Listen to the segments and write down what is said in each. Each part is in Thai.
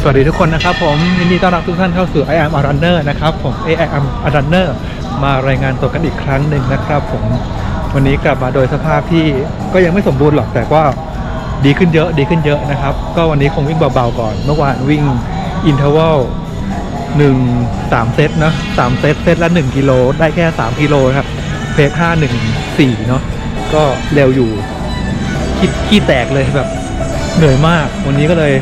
สวัสดีทุกคนนะครับผมยินดีต้อนรับทุกท่านเข้าสู่ I am a runner นะครับผม I am a runner มารายงานตัวกันอีกครั้งหนึ่งนะครับผมวันนี้กลับมาโดยสภาพที่ก็ยังไม่สมบูรณ์หรอกแต่ก็ดีขึ้นเยอะดีขึ้นเยอะนะครับ ก็วันนี้คงวิ่งเบาๆก่อน เมื่อวานวิ่งอินเทอร์วัลหนึ่งสามเซตนะสามเซตเซตละหนึ่งกิโลได้แค่สามกิโลครับเพจห้าหนึ่งสี่เนาะก็เร็วอยู่ขี้แตกเลยแบบเหนื่อยมาก วันนี้ก็เลย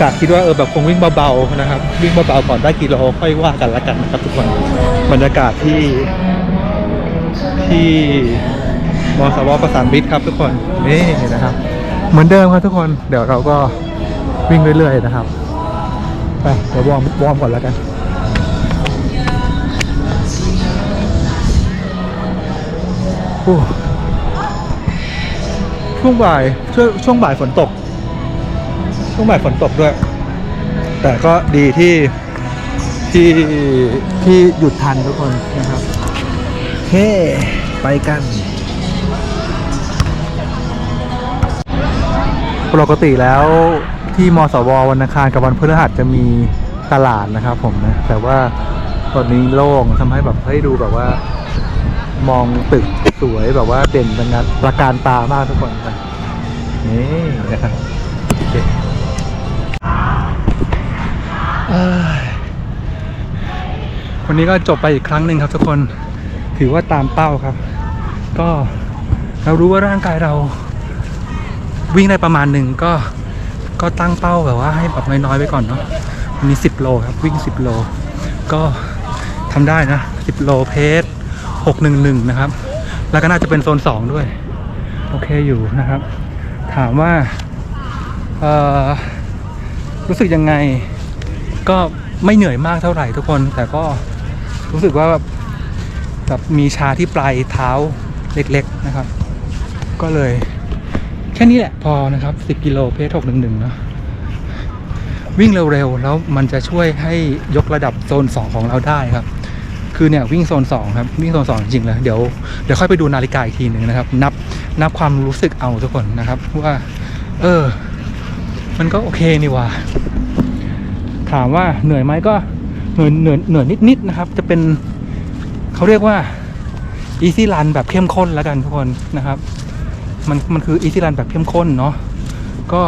กะคิดว่าเออแบบคงวิ่งเบาๆนะครับ วิ่งเบาๆก่อนได้กิโลค่อยว่ากันละกันนะครับ ทุกคนบรรยากาศที่ที่มอสวประสานมิตรครับทุกคนนี่นะครับ เหมือนเดิมครับทุกคนเดี๋ยวเราก็วิ่งเรื่อยๆนะครับไปเดี๋ยววอร์มวอร์มก่อนแล้วกันช่วงบ่ายชช่วงบ่ายฝนตก ช่วงบ่ายฝนตกด้วย แต่ก็ดีที่ที่ที่หยุดทันทุกคนนะครับเฮ้ไปกันปกติแล้วที่มสววันอังคารกับวันพฤหัสจะมีตลาดนะครับผมนะ แต่ว่าตอนนี้โล่งทำให้แบบให้ดูแบบว่า มองตึกสวยแบบว่าเด่นเป็นงานประการตามากทุกคนไปนี่นะครับโอเค วันนี้ก็จบไปอีกครั้งหนึ่งครับทุกคนถือว่าตามเป้าครับ ก็เรารู้ว่าร่างกายเราวิ่งได้ประมาณหนึ่งก็ก็ตั้งเป้าแบบว่าให้แบบน้อยๆไว้ก่อนเนาะวันนี้ 10 โลครับวิ่ง 10 โล ก็ทำได้นะ 10 โลเพส611 นะครับ แล้วก็น่าจะเป็นโซน 2 ด้วย โอเคอยู่นะครับ ถามว่า เออรู้สึกยังไง ก็ไม่เหนื่อยมากเท่าไหร่ทุกคน แต่ก็รู้สึกว่าแบบแบบมีชาที่ปลายเท้าเล็กๆนะครับ ก็เลย แค่นี้แหละพอนะครับ 10 กิโลเพส611เนาะวิ่งเร็วๆ แล้วมันจะช่วยให้ยกระดับโซน 2 ของเราได้ครับ คือเนี่ยวิ่งโซน 2 ครับ วิ่งโซน 2 จริงๆเลยเดี๋ยวเดี๋ยวค่อยไปดูนาฬิกาอีกทีหนึ่งนะครับ นับนับความรู้สึกเอาทุกคนนะครับว่า เออ มันก็โอเคนี่ว่า ถามว่าเหนื่อยไหมก็เหนื่อยเหนื่อยเหนื่อยนิดๆนะครับ จะเป็นเขาเรียกว่า easy run แบบเข้มข้นแล้วกันทุกคนนะครับ มันมันคืออีซี่รันแบบเข้มข้นเนาะก็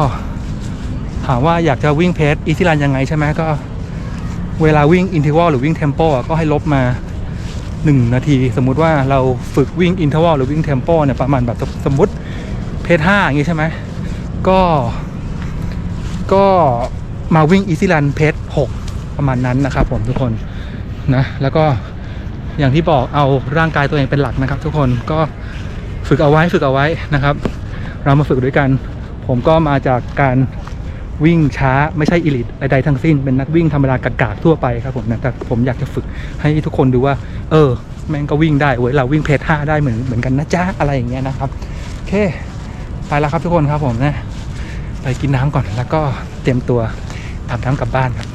ถามว่าอยากจะวิ่งเพจอีซี่รันยังไงใช่ไหมก็ เวลาวิ่งอินเทอร์วลหรือวิ่งเทมโปก็ให้ลบมา 1 นาที สมมุติว่าเราฝึกวิ่งอินเทอร์วลหรือวิ่งเทมโปเนี่ยประมาณแบบสมมติเพจห้าอย่างงี้ใช่ไหมก็ก็ มาวิ่งอีซี่รันเพจหกประมาณนั้นนะครับผมทุกคนนะแล้วก็อย่างที่บอกเอาร่างกายตัวเองเป็นหลักนะครับ ทุกคนก็ฝึกเอาไว้ฝึกเอาไว้นะครับ เรามาฝึกด้วยกัน ผมก็มาจากการวิ่งช้าไม่ใช่อิลิทใดๆทั้งสิ้น เป็นนักวิ่งธรรมดากากๆทั่วไปครับผมนะแต่ผมอยากจะฝึกให้ทุกคนดูว่า เออ แม่งก็วิ่งได้เว้ยเราวิ่งเพจห้าได้เหมือนเหมือนกันนะจ๊ะอะไรอย่างเงี้ยนะครับโอเคไปแล้วครับทุกคนครับผมนะไปกินน้ำก่อนแล้วก็เตรียมตัว อาทั้งกลับบ้านครับ